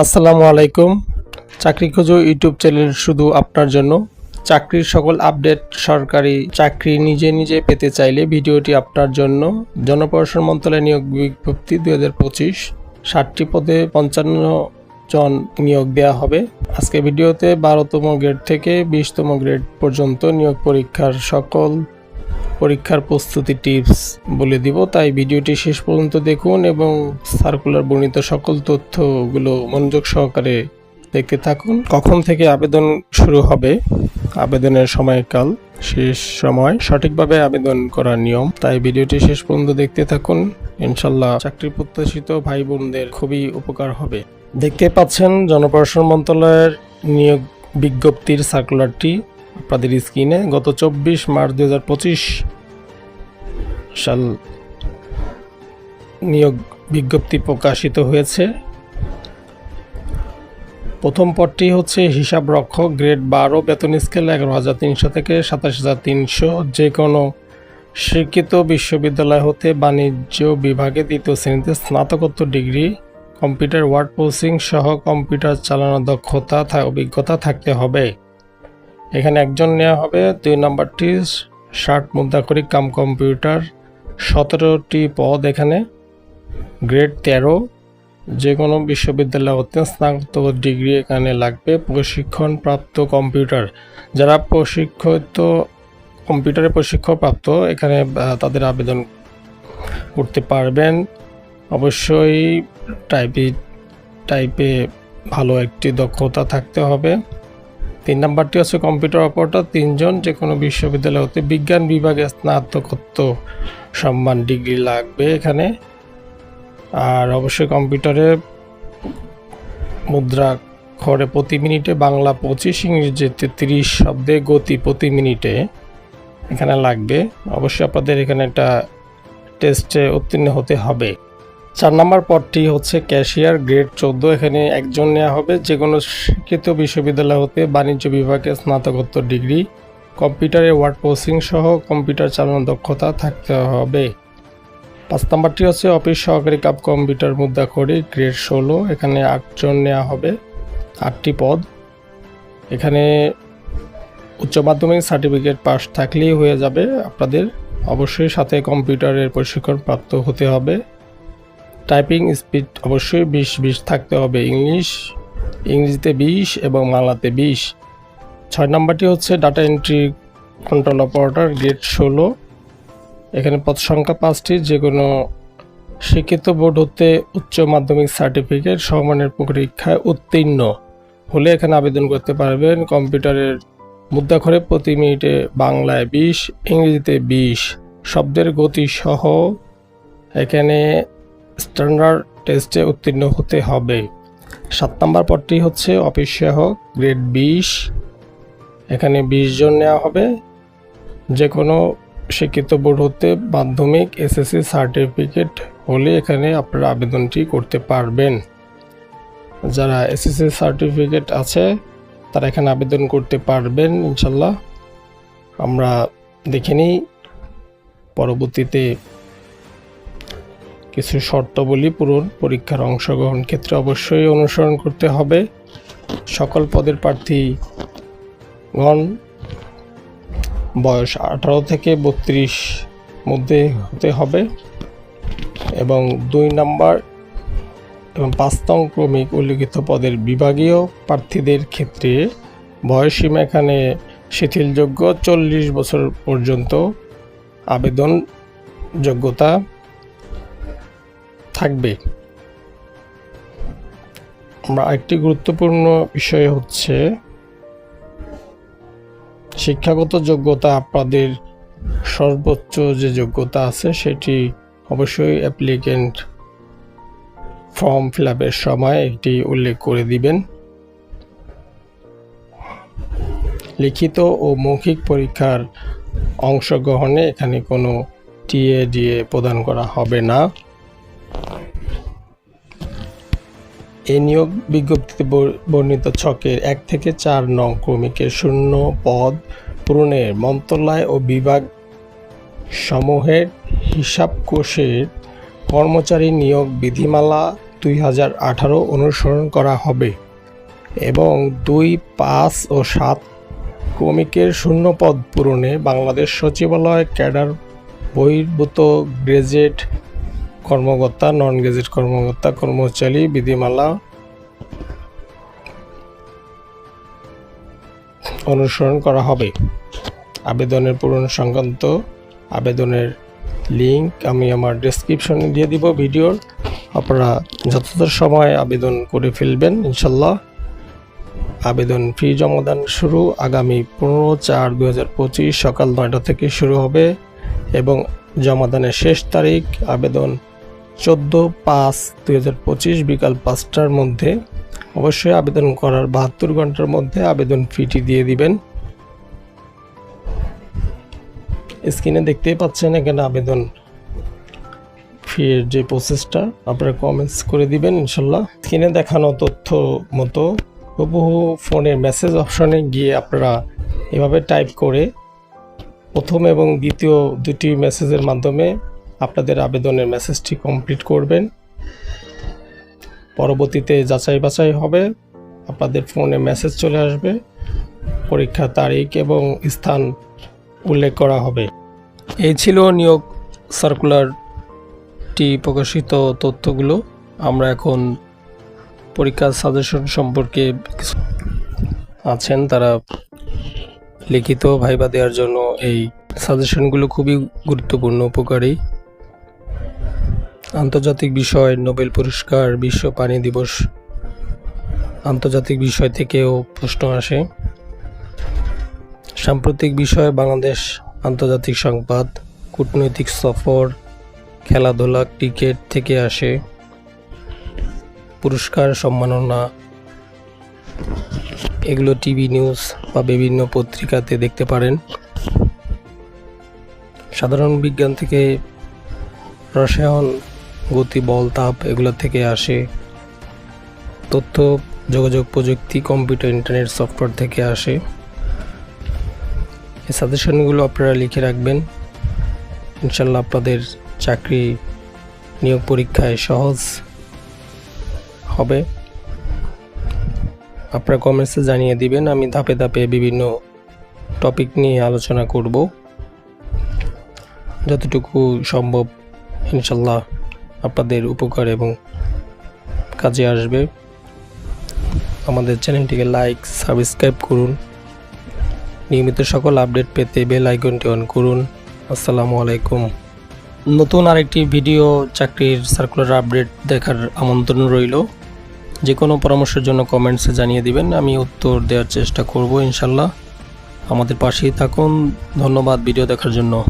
আসসালামু আলাইকুম। চাকরি খোঁজো ইউটিউব চ্যানেল শুধু আপনার জন্য। চাকরির সকল আপডেট সরকারি চাকরি নিজে নিজে পেতে চাইলে ভিডিওটি আপনার জন্য। জনপ্রশাসন মন্ত্রণালয় নিয়োগ বিজ্ঞপ্তি দুই হাজার পঁচিশ। ষাটটি পদে পঞ্চান্ন জন নিয়োগ দেওয়া হবে। আজকে ভিডিওতে বারোতম গ্রেড থেকে বিশতম গ্রেড পর্যন্ত নিয়োগ পরীক্ষার সকল পরীক্ষার প্রস্তুতি টিপস বলে দিব। তাই ভিডিওটি শেষ পর্যন্ত দেখুন এবং সার্কুলার বর্ণিত সকল তথ্যগুলো মনোযোগ সহকারে দেখতে থাকুন। কখন থেকে আবেদন শুরু হবে? আবেদনের সময়কাল, শেষ সময়, সঠিকভাবে আবেদন করার নিয়ম। তাই ভিডিওটি শেষ পর্যন্ত দেখতে থাকুন। ইনশাল্লাহ চাকরি প্রত্যাশিত ভাই বোনদের খুবই উপকার হবে। দেখতে পাচ্ছেন জনপ্রশাসন মন্ত্রণালয়ের নিয়োগ বিজ্ঞপ্তির সার্কুলারটি আপনাদের স্ক্রিনে। গত চব্বিশ মার্চ দু হাজার পঁচিশ সাল নিয়োগ বিজ্ঞপ্তি প্রকাশিত হয়েছে। প্রথম পদটি হচ্ছে হিসাব রক্ষক গ্রেড বারো, বেতন স্কেল এগারো হাজার তিনশো থেকে সাতাশ হাজার তিনশো। যে কোনো স্বীকৃত বিশ্ববিদ্যালয় হতে বাণিজ্য বিভাগে দ্বিতীয় শ্রেণীতে স্নাতকোত্তর ডিগ্রি, কম্পিউটার ওয়ার্ড প্রসেসিং সহ কম্পিউটার চালানোর দক্ষতা অভিজ্ঞতা থাকতে হবে। এখানে একজন নেওয়া হবে, দুই নম্বরটি ষাট মুদ্রাকরিক কাম কম্পিউটার। সতেরোটি পদ এখানে। গ্রেড তেরো যে কোনো বিশ্ববিদ্যালয় হতে স্নাতক ডিগ্রি এখানে লাগবে। প্রশিক্ষণ প্রাপ্ত কম্পিউটার যারা প্রশিক্ষিত কম্পিউটারে প্রশিক্ষণ প্রাপ্ত এখানে তাদের আবেদন করতে পারবেন। অবশ্যই টাইপি টাইপে ভালো একটি দক্ষতা থাকতে হবে। তিন নাম্বারটি হচ্ছে কম্পিউটার অপারেটর, তিনজন যে কোনো বিশ্ববিদ্যালয় হতে বিজ্ঞান বিভাগে স্নাতকোত্ত সম্মান ডিগ্রি লাগবে এখানে। আর অবশ্যই কম্পিউটারে মুদ্রা খরে প্রতি মিনিটে বাংলা পঁচিশ, ইংরেজিতে তিরিশ শব্দে গতি প্রতি মিনিটে এখানে লাগবে। অবশ্যই আপনাদের এখানে একটা টেস্টে উত্তীর্ণ হতে হবে। চার নম্বর পদটি হচ্ছে ক্যাশিয়ার গ্রেড চোদ্দ। এখানে একজন নেওয়া হবে যে কোনো শিক্ষিত বিশ্ববিদ্যালয় হতে বাণিজ্য বিভাগে স্নাতকোত্তর ডিগ্রি, কম্পিউটারে ওয়ার্ড প্রসেসিং সহ কম্পিউটার চালানোর দক্ষতা থাকতে হবে। পাঁচ নম্বরটি হচ্ছে অফিস সহকারী কাপ কম্পিউটার মুদ্রা করে, গ্রেড ষোলো। এখানে আটজন নেওয়া হবে, আটটি পদ। এখানে উচ্চ মাধ্যমিক সার্টিফিকেট পাস থাকলেই হয়ে যাবে আপনাদের। অবশ্যই সাথে কম্পিউটারের প্রশিক্ষণ প্রাপ্ত হতে হবে। টাইপিং স্পিড অবশ্যই বিশ বিশ থাকতে হবে। ইংলিশ, ইংরেজিতে বিশ এবং বাংলাতে বিশ। ছয় নম্বরটি হচ্ছে data entry control operator grade ষোলো। এখানে পদ সংখ্যা পাঁচটি, যে কোনো শিক্ষিত বোর্ড হতে উচ্চ মাধ্যমিক সার্টিফিকেট সমানের পরীক্ষায় উত্তীর্ণ হলে এখানে আবেদন করতে পারবেন। কম্পিউটারের মুদ্রাক্ষরে প্রতি মিনিটে বাংলায় বিশ, ইংরেজিতে বিশ। শব্দের গতি সহ এখানে স্ট্যান্ডার্ড টেস্টে উত্তীর্ণ হতে হবে। সাত নম্বর পদটি হচ্ছে অফিস সহায়ক গ্রেড বিশ। এখানে বিশ জন নেওয়া হবে। যে কোনো শিক্ষিত বোর্ড হতে মাধ্যমিক এসএসসি সার্টিফিকেট হলে এখানে আপনারা আবেদনটি করতে পারবেন। যারা এসএসসি সার্টিফিকেট আছে, তারা এখানে আবেদন করতে পারবেন, ইনশাল্লাহ। আমরা দেখে নিই। পরবর্তীতে কিছু শর্তাবলী পূরণ, পরীক্ষার অংশগ্রহণ ক্ষেত্রে অবশ্যই অনুসরণ করতে হবে। সকল পদের প্রার্থীগণ বয়স আঠারো থেকে বত্রিশ মধ্যে হতে হবে এবং দুই নাম্বার এবং পাঁচ ক্রমিক উল্লিখিত পদের বিভাগীয় প্রার্থীদের ক্ষেত্রে বয়সীমা এখানে শিথিলযোগ্য চল্লিশ বছর পর্যন্ত আবেদন যোগ্যতা থাকবে। আমরা একটি গুরুত্বপূর্ণ বিষয় হচ্ছে শিক্ষাগত যোগ্যতা আপনাদের সর্বোচ্চ যে যোগ্যতা আছে সেটি অবশ্যই অ্যাপ্লিকেন্ট ফর্ম ফিল আপের সময় এটি উল্লেখ করে দিবেন। লিখিত ও মৌখিক পরীক্ষার অংশগ্রহণে এখানে কোনো টিএ ডিএ প্রদান করা হবে না। এই নিয়োগ বিজ্ঞপ্তিতে বর্ণিত ছকের এক থেকে চার নং ক্রমিকের শূন্য পদ পূরণের মন্ত্রণালয় ও বিভাগ সমূহের হিসাব কোষের কর্মচারী নিয়োগ বিধিমালা দুই হাজার আঠারো অনুসরণ করা হবে এবং দুই, পাঁচ ও সাত ক্রমিকের শূন্য পদ পূরণে বাংলাদেশ সচিবালয় ক্যাডার বহির্ভূত গ্রেজুয়েট কর্মকর্তা নন গেজেট কর্মকর্তা, কর্মচারী, বিধিমালা অনুসরণ করা হবে। আবেদনের পূরণ সংক্রান্ত আবেদনের লিংক আমি আমার ডেসক্রিপশনে দিয়ে দিব ভিডিওর। আপনারা যথাযথ সময় আবেদন করে ফেলবেন ইনশাল্লাহ আবেদন ফি জমাদান শুরু আগামী পনেরো চার দু সকাল নয়টা থেকে শুরু হবে এবং জমাদানের শেষ তারিখ আবেদন চোদ্দ পাঁচ দুই হাজার পঁচিশ বিকাল পাঁচটার মধ্যে অবশ্যই আবেদন করার বাহাত্তর ঘণ্টার মধ্যে আবেদন ফিটি দিয়ে দিবেন। স্ক্রিনে দেখতেই পাচ্ছেন এখানে আবেদন ফির যে প্রসেসটা, আপনারা কমেন্টস করে দিবেন ইনশাল্লাহ। স্ক্রিনে দেখানো তথ্য মতো হুবহু ফোনের মেসেজ অপশনে গিয়ে আপনারা এভাবে টাইপ করে প্রথম এবং দ্বিতীয় দুটি মেসেজের মাধ্যমে আপনাদের আবেদনের মেসেজটি কমপ্লিট করবেন। পরবর্তীতে যাচাই বাছাই হবে। আপনাদের ফোনে মেসেজ চলে আসবে। পরীক্ষার তারিখ এবং স্থান উল্লেখ করা হবে। এই ছিল নিয়োগ সার্কুলারটি প্রকাশিত তথ্যগুলো। আমরা এখন পরীক্ষার সাজেশন সম্পর্কে আছেন তারা লিখিত ভাইবা দেওয়ার জন্য এই সাজেশনগুলো খুবই গুরুত্বপূর্ণ, উপকারী। আন্তর্জাতিক বিষয়, নোবেল পুরস্কার, বিশ্ব পানি দিবস। আন্তর্জাতিক বিষয় থেকেও প্রশ্ন আসে। সাম্প্রতিক বিষয় বাংলাদেশ আন্তর্জাতিক সংবাদ, কূটনৈতিক সফর, খেলাধুলা, ক্রিকেট থেকে আসে। পুরস্কার, সম্মাননা। এগুলো টিভি নিউজ বা বিভিন্ন পত্রিকাতে দেখতে পারেন। সাধারণ বিজ্ঞান থেকে রসায়ন গতি, বল, তাপ এগুলো থেকে আসে। তথ্য, যোগাযোগ প্রযুক্তি, কম্পিউটার, ইন্টারনেট, সফটওয়্যার থেকে আসে। এই সাজেশনগুলো আপনারা লিখে রাখবেন। ইনশাল্লাহ আপনাদের চাকরি নিয়োগ পরীক্ষায় সহজ হবে। আপনারা কমেন্টসে জানিয়ে দিবেন, আমি ধাপে ধাপে বিভিন্ন টপিক নিয়ে আলোচনা করব। যতটুকু সম্ভব, ইনশাল্লাহ। আপনাদের উপকার এবং কাজে আসবে। আমাদের চ্যানেলটিকে লাইক সাবস্ক্রাইব করুন। নিয়মিত সকল আপডেট পেতে বেল আইকনটি অন করুন। আসসালামু আলাইকুম। নতুন আরেকটি ভিডিও চাকরির সার্কুলার আপডেট দেখার আমন্ত্রণ রইল। যে কোনো পরামর্শের জন্য কমেন্টসে জানিয়ে দিবেন, আমি উত্তর দেওয়ার চেষ্টা করব ইনশাল্লাহ। আমাদের পাশেই থাকুন। ধন্যবাদ ভিডিও দেখার জন্য।